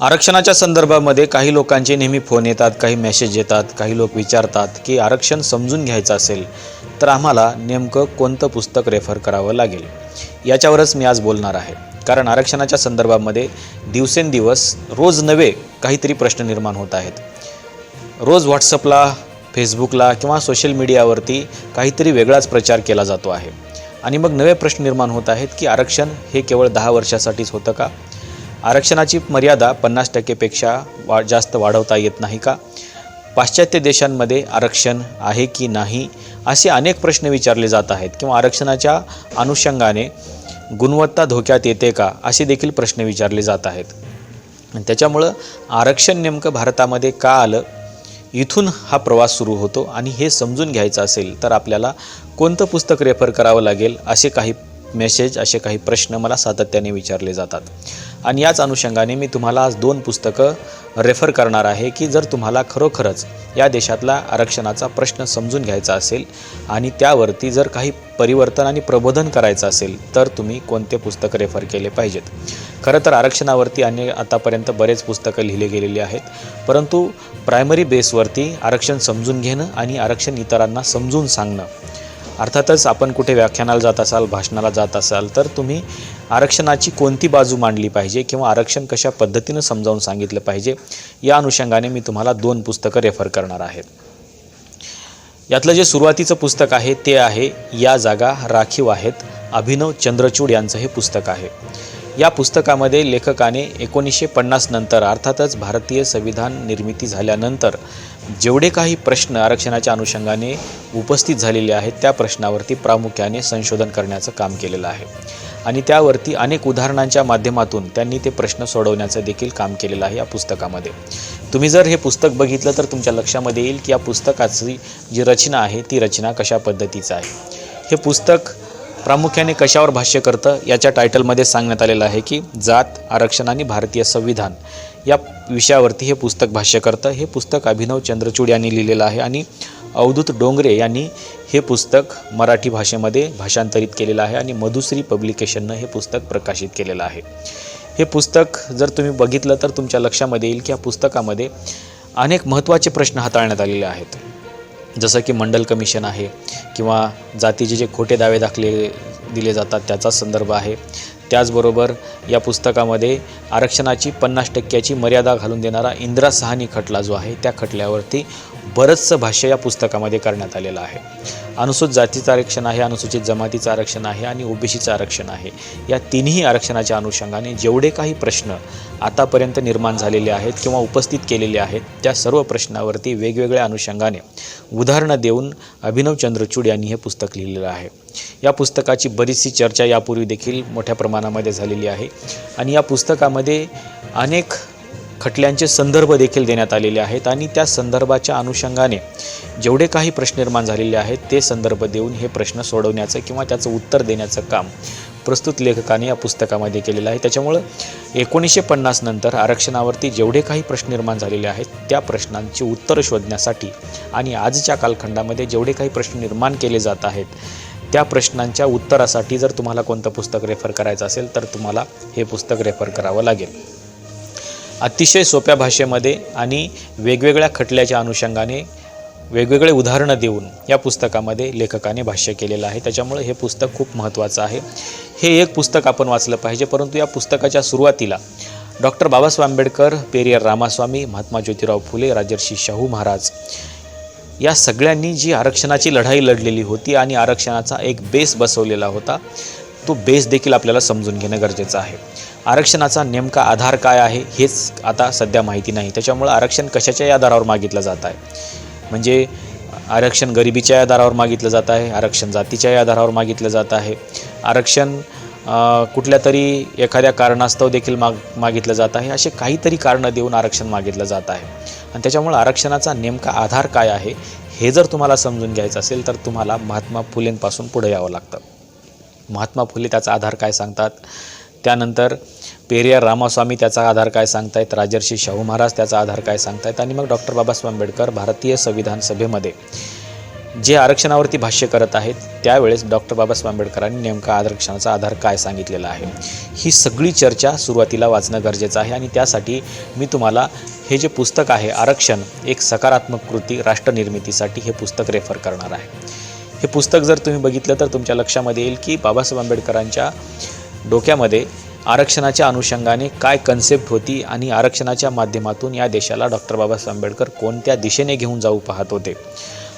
आरक्षणाच्या संदर्भामध्ये काही लोकांचे नेहमी फोन येतात काही मेसेज येतात काही लोक विचारतात की आरक्षण समजून घ्यायचं असेल तर आम्हाला नेमकं कोणतं पुस्तक रेफर करावं लागेल? याच्यावरच मी आज बोलणार आहे. कारण आरक्षणाच्या संदर्भामध्ये दिवसेंदिवस रोज नवे काहीतरी प्रश्न निर्माण होत आहेत. रोज व्हॉट्सअपला फेसबुकला किंवा सोशल मीडियावरती काहीतरी वेगळाच प्रचार केला जातो आहे. आणि मग नवे प्रश्न निर्माण होत आहेत की आरक्षण हे केवळ दहा वर्षासाठीच होतं का? आरक्षणाची मर्यादा पन्नास टक्केपेक्षा वा जास्त वाढवता येत नाही का? पाश्चात्य देशांमध्ये आरक्षण आहे की नाही असे अनेक प्रश्न विचारले जात आहेत किंवा आरक्षणाच्या अनुषंगाने गुणवत्ता धोक्यात येते का असे देखील प्रश्न विचारले जात आहेत. त्याच्यामुळं आरक्षण नेमकं भारतामध्ये का आलं? इथून हा प्रवास सुरू होतो आणि हे समजून घ्यायचं असेल तर आपल्याला कोणतं पुस्तक रेफर करावं लागेल असे काही मेसेज असे काही प्रश्न मला सातत्याने विचारले जातात. आणि याच अनुषंगाने मी तुम्हाला आज दोन पुस्तकं रेफर करणार आहे की जर तुम्हाला खरोखरच या देशातला आरक्षणाचा प्रश्न समजून घ्यायचा असेल आणि त्यावरती जर काही परिवर्तन आणि प्रबोधन करायचं असेल तर तुम्ही कोणते पुस्तक रेफर केले पाहिजेत? खरं तर आरक्षणावरती अनेक आतापर्यंत बरेच पुस्तकं लिहिले गेलेली आहेत परंतु प्रायमरी बेसवरती आरक्षण समजून घेणं आणि आरक्षण इतरांना समजून सांगणं अर्थातच आपण कुठे व्याख्यानाला जात असाल भाषणाला जात असाल तर तुम्ही आरक्षणाची कोणती बाजू मांडली पाहिजे किंवा आरक्षण कशा पद्धतीनं समजावून सांगितलं पाहिजे या अनुषंगाने मी तुम्हाला दोन पुस्तकं रेफर करणार आहे. यातलं जे सुरुवातीचं पुस्तक आहे ते आहे या जागा राखीव आहेत अभिनव चंद्रचूड यांचं हे पुस्तक आहे. या पुस्तकामध्ये लेखकाने एकोणीसशे पन्नास नंतर अर्थातच भारतीय संविधान निर्मिती झाल्यानंतर जेवढे काही प्रश्न आरक्षणाच्या अनुषंगाने उपस्थित झालेले आहेत त्या प्रश्नावरती प्रामुख्याने संशोधन करण्याचं काम केलेलं आहे. आणि त्यावरती अनेक उदाहरणांच्या माध्यमातून त्यांनी ते प्रश्न सोडवण्याचं देखील काम केलेलं आहे या पुस्तकामध्ये. तुम्ही जर हे पुस्तक बघितलं तर तुमच्या लक्षामध्ये येईल की या पुस्तकाची जी रचना आहे ती रचना कशा पद्धतीचं आहे. हे पुस्तक प्रामुख्याने कशावर भाष्य करतं याच्या टायटलमध्ये सांगण्यात आलेलं आहे की जात आरक्षण आणि भारतीय संविधान या विषयावरती हे पुस्तक भाष्य करतं. हे पुस्तक अभिनव चंद्रचूड यांनी लिहिलेलं आहे आणि अवधूत डोंगरे यांनी हे पुस्तक मराठी भाषेमध्ये भाषांतरित केलेलं आहे आणि मधुश्री पब्लिकेशननं हे पुस्तक प्रकाशित केलेलं आहे. हे पुस्तक जर तुम्ही बघितलं तर तुमच्या लक्षामध्ये येईल की या पुस्तकामध्ये अनेक महत्त्वाचे प्रश्न हाताळण्यात आलेले आहेत. जसं की मंडल कमिशन आहे किंवा जातीचे जे खोटे दावे दाखले दिले जातात त्याचा संदर्भ आहे. त्याचबरोबर या पुस्तकामध्ये आरक्षणाची पन्नास टक्क्याची मर्यादा घालून देणारा इंदिरा सहानी खटला जो आहे त्या खटल्यावरती बरंचसं भाष्य या पुस्तकामध्ये करण्यात आलेलं आहे. अनुसूचित जातीचं आरक्षण आहे अनुसूचित जमातीचं आरक्षण आहे आणि ओबीसीचं आरक्षण आहे. या तिन्ही आरक्षणाच्या अनुषंगाने जेवढे काही प्रश्न आतापर्यंत निर्माण झालेले आहेत किंवा उपस्थित केलेले आहेत त्या सर्व प्रश्नावरती वेगवेगळ्या अनुषंगाने उदाहरणं देऊन अभिनव चंद्रचूड यांनी हे पुस्तक लिहिलेलं आहे. या पुस्तकाची बरीचशी चर्चा यापूर्वी देखील मोठ्या प्रमाणामध्ये झालेली आहे आणि या पुस्तकामध्ये अनेक खटल्यांचे संदर्भ देखील देण्यात आलेले आहेत आणि त्या संदर्भाच्या अनुषंगाने जेवढे काही प्रश्न निर्माण झालेले आहेत ते संदर्भ देऊन हे प्रश्न सोडवण्याचं किंवा त्याचं उत्तर देण्याचं काम प्रस्तुत लेखकाने या पुस्तकामध्ये केलेलं आहे. त्याच्यामुळं एकोणीसशे पन्नास नंतर आरक्षणावरती जेवढे काही प्रश्न निर्माण झालेले आहेत त्या प्रश्नांची उत्तरं शोधण्यासाठी आणि आजच्या कालखंडामध्ये जेवढे काही प्रश्न निर्माण केले जात आहेत त्या प्रश्नांच्या उत्तरासाठी जर तुम्हाला कोणतं पुस्तक रेफर करायचं असेल तर तुम्हाला हे पुस्तक रेफर करावं लागेल. अतिशय सोप्या भाषेमध्ये आणि वेगवेगळ्या खटल्याच्या अनुषंगाने वेगवेगळे उदाहरणं देऊन या पुस्तकामध्ये लेखकाने भाष्य केलेलं आहे. त्याच्यामुळे हे पुस्तक खूप महत्त्वाचं आहे. हे एक पुस्तक आपण वाचलं पाहिजे परंतु या पुस्तकाच्या सुरुवातीला डॉक्टर बाबासाहेब आंबेडकर पेरियर रामास्वामी महात्मा ज्योतिराव फुले राजर्षी शाहू महाराज या सगळ्यांनी जी आरक्षणाची लढाई लढलेली होती आणि आरक्षणाचा एक बेस बसवलेला होता तो बेस देखील आपल्याला समजून घेणं गरजेचं आहे. आरक्षणाचा नेमका आधार काय आहे हेच आता सध्या माहिती नाही. त्याच्यामुळं आरक्षण कशाच्याही आधारावर मागितलं जात आहे? म्हणजे आरक्षण गरिबीच्या आधारावर मागितलं जात आहे आरक्षण जातीच्याही आधारावर मागितलं जात आहे. आरक्षण कुठल्या तरी एखाद्या कारणास्तव देखील माग मागितलं जात आहे. असे काहीतरी कारणं देऊन आरक्षण मागितलं जात आहे. आणि त्याच्यामुळं आरक्षणाचा नेमका आधार काय आहे हे जर तुम्हाला समजून घ्यायचं असेल तर तुम्हाला महात्मा फुलेंपासून पुढे यावं लागतं. महात्मा फुले त्याचा आधार काय सांगतात? त्यानंतर पेरियार रामास्वामी त्याचा आधार काय सांगतायत? राजर्षी शाहू महाराज त्याचा आधार काय सांगतायत? आणि मग डॉक्टर बाबासाहेब आंबेडकर भारतीय संविधान सभेमध्ये जे आरक्षणावरती भाष्य करत आहेत त्यावेळेस डॉक्टर बाबासाहेब आंबेडकरांनी नेमका आरक्षणाचा आधार काय सांगितलेला आहे? ही सगळी चर्चा सुरुवातीला वाचणं गरजेचं आहे आणि त्यासाठी मी तुम्हाला हे जे पुस्तक आहे आरक्षण एक सकारात्मक कृती राष्ट्रनिर्मितीसाठी हे पुस्तक रेफर करणार आहे. हे पुस्तक जर तुम्ही बघितलं तर तुमच्या लक्षामध्ये येईल की बाबासाहेब आंबेडकरांच्या डोक्यामध्ये आरक्षणाच्या अनुषंगाने काय कन्सेप्ट होती आणि आरक्षणाच्या माध्यमातून या देशाला डॉक्टर बाबासाहेब आंबेडकर कोणत्या दिशेने घेऊन जाऊ पाहत होते?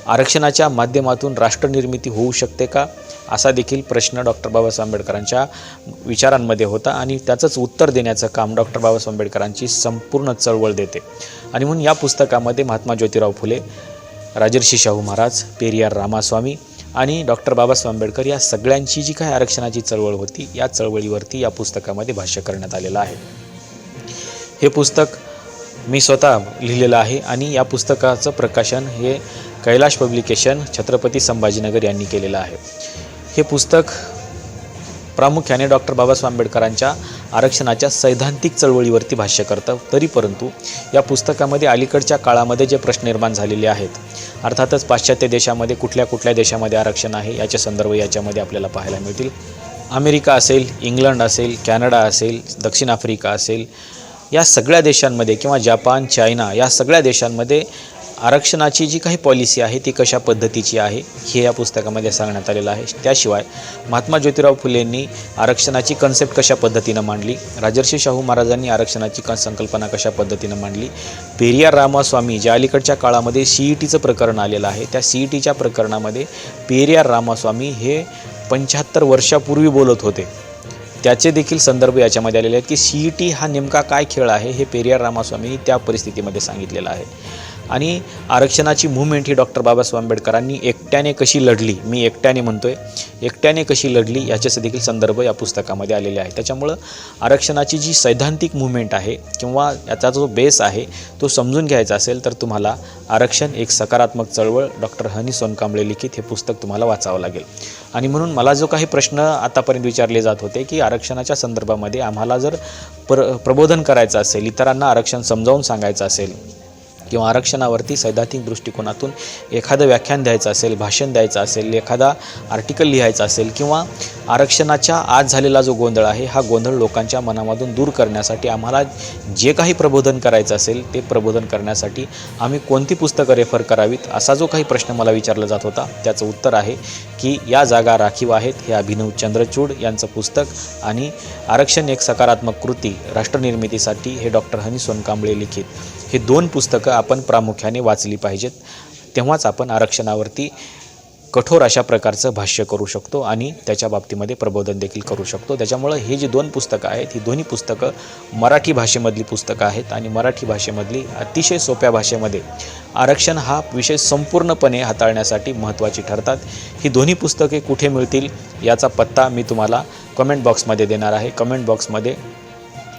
आरक्षणाच्या माध्यमातून राष्ट्रनिर्मिती होऊ शकते का? असा देखील प्रश्न डॉक्टर बाबासाहेब आंबेडकरांच्या विचारांमध्ये होता आणि त्याचंच उत्तर देण्याचं काम डॉक्टर बाबासाहेब आंबेडकरांची संपूर्ण चळवळ देते. आणि म्हणून या पुस्तकामध्ये महात्मा ज्योतिराव फुले राजर्षी शाहू महाराज पेरियार रामास्वामी आणि डॉक्टर बाबासाहेब आंबेडकर या सगळ्यांची जी काही आरक्षणाची चळवळ होती या चळवळीवरती या पुस्तकामध्ये भाष्य करण्यात आलेलं आहे. हे पुस्तक मी स्वतः लिहिलेलं आहे आणि या पुस्तकाचं प्रकाशन हे कैलाश पब्लिकेशन छत्रपती संभाजीनगर यांनी केलेलं आहे. हे पुस्तक प्रामुख्याने डॉक्टर बाबासाहेब आंबेडकरांच्या आरक्षणाच्या सैद्धांतिक चळवळीवरती भाष्य करतं तरी परंतु या पुस्तकामध्ये अलीकडच्या काळामध्ये जे प्रश्न निर्माण झालेले आहेत अर्थातच पाश्चात्य देशामध्ये कुठल्या कुठल्या देशामध्ये आरक्षण आहे याचे संदर्भ याच्यामध्ये आपल्याला पाहायला मिळतील. अमेरिका असेल इंग्लंड असेल कॅनडा असेल दक्षिण आफ्रिका असेल या सगळ्या देशांमध्ये किंवा जपान चायना या सगळ्या देशांमध्ये आरक्षणाची जी काही पॉलिसी आहे ती कशा पद्धतीची आहे हे या पुस्तकामध्ये सांगण्यात आलेलं आहे. त्याशिवाय महात्मा ज्योतिराव फुलेंनी आरक्षणाची कन्सेप्ट कशा पद्धतीनं मांडली? राजर्षी शाहू महाराजांनी आरक्षणाची क संकल्पना कशा पद्धतीनं मांडली? पेरियार रामास्वामी ज्या अलीकडच्या काळामध्ये सी ई टीचं प्रकरण आलेलं आहे त्या सी ई टीच्या प्रकरणामध्ये पेरियार रामास्वामी हे पंच्याहत्तर वर्षापूर्वी बोलत होते. त्याचे देखील संदर्भ याच्यामध्ये आलेले आहेत की सी ई टी हा नेमका काय खेळ आहे हे पेरियार रामास्वामी त्या परिस्थितीमध्ये सांगितलेलं आहे. आणि आरक्षणाची मुवमेंट ही डॉक्टर बाबासाहेब आंबेडकरांनी एकट्याने कशी लढली मी एकट्याने म्हणतो आहे एकट्याने कशी लढली याच्याचे देखील संदर्भ या पुस्तकामध्ये आलेले आहे त्याच्यामुळं आरक्षणाची जी सैद्धांतिक मुवमेंट आहे किंवा याचा जो बेस आहे तो समजून घ्यायचा असेल तर तुम्हाला आरक्षण एक सकारात्मक चळवळ डॉक्टर हनी सोनकांबळे लिखित हे पुस्तक तुम्हाला वाचावं लागेल. आणि म्हणून मला जो काही प्रश्न आतापर्यंत विचारले जात होते की आरक्षणाच्या संदर्भामध्ये आम्हाला जर प्र प्रबोधन करायचं असेल इतरांना आरक्षण समजावून सांगायचं असेल किंवा आरक्षणावरती सैद्धांतिक दृष्टिकोनातून एखादं व्याख्यान द्यायचं असेल भाषण द्यायचं असेल एखादा आर्टिकल लिहायचा असेल किंवा आरक्षणाच्या आज झालेला जो गोंधळ आहे हा गोंधळ लोकांच्या मनामधून दूर करण्यासाठी आम्हाला जे काही प्रबोधन करायचं असेल ते प्रबोधन करण्यासाठी आम्ही कोणती पुस्तकं रेफर करावीत असा जो काही प्रश्न मला विचारला जात होता त्याचं उत्तर आहे की या जागा राखीव आहेत हे अभिनव चंद्रचूड यांचं पुस्तक आणि आरक्षण एक सकारात्मक कृती राष्ट्रनिर्मितीसाठी हे डॉक्टर हनी सोनकांबळे लिखित. हे दोन पुस्तकं आपण प्रामुख्याने वाचली पाहिजेत. तेव्हाच आपण आरक्षणावरती कठोर अशा प्रकारचं भाष्य करू शकतो आणि त्याच्या बाबतीमध्ये प्रबोधन देखील करू शकतो. त्याच्यामुळं हे जी दोन पुस्तकं आहेत ही दोन्ही पुस्तकं मराठी भाषेमधली पुस्तकं आहेत आणि मराठी भाषेमधली अतिशय सोप्या भाषेमध्ये आरक्षण हा विषय संपूर्णपणे हाताळण्यासाठी महत्त्वाची ठरतात. ही दोन्ही पुस्तके कुठे मिळतील याचा पत्ता मी तुम्हाला कमेंट बॉक्समध्ये देणार आहे. कमेंट बॉक्समध्ये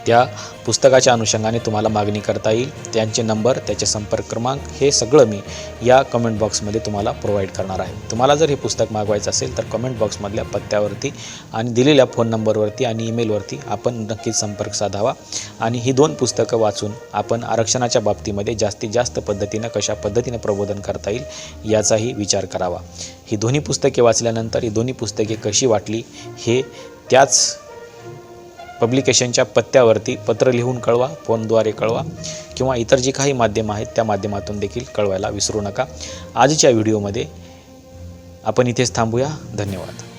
त्या पुस्तकाच्या अनुषंगाने तुम्हाला मागणी करता येईल. त्यांचे नंबर त्याचे संपर्क क्रमांक हे सगळं मी या कमेंट बॉक्समध्ये तुम्हाला प्रोव्हाइड करणार आहे. तुम्हाला जर हे पुस्तक मागवायचं असेल तर कमेंट बॉक्समधल्या पत्त्यावरती आणि दिलेल्या फोन नंबरवरती आणि ईमेलवरती आपण नक्कीच संपर्क साधावा. आणि ही दोन पुस्तकं वाचून आपण आरक्षणाच्या बाबतीमध्ये जास्तीत जास्त पद्धतीनं कशा पद्धतीनं प्रबोधन करता येईल याचाही विचार करावा. ही दोन्ही पुस्तके वाचल्यानंतर ही दोन्ही पुस्तके कशी वाटली हे त्याच पब्लिकेशनच्या पत्त्यावरती पत्र लिहून कळवा फोनद्वारे कळवा किंवा इतर जी काही माध्यमं आहेत त्या माध्यमातून देखील कळवायला विसरू नका. आजच्या व्हिडिओमध्ये आपण इथेच थांबूया. धन्यवाद.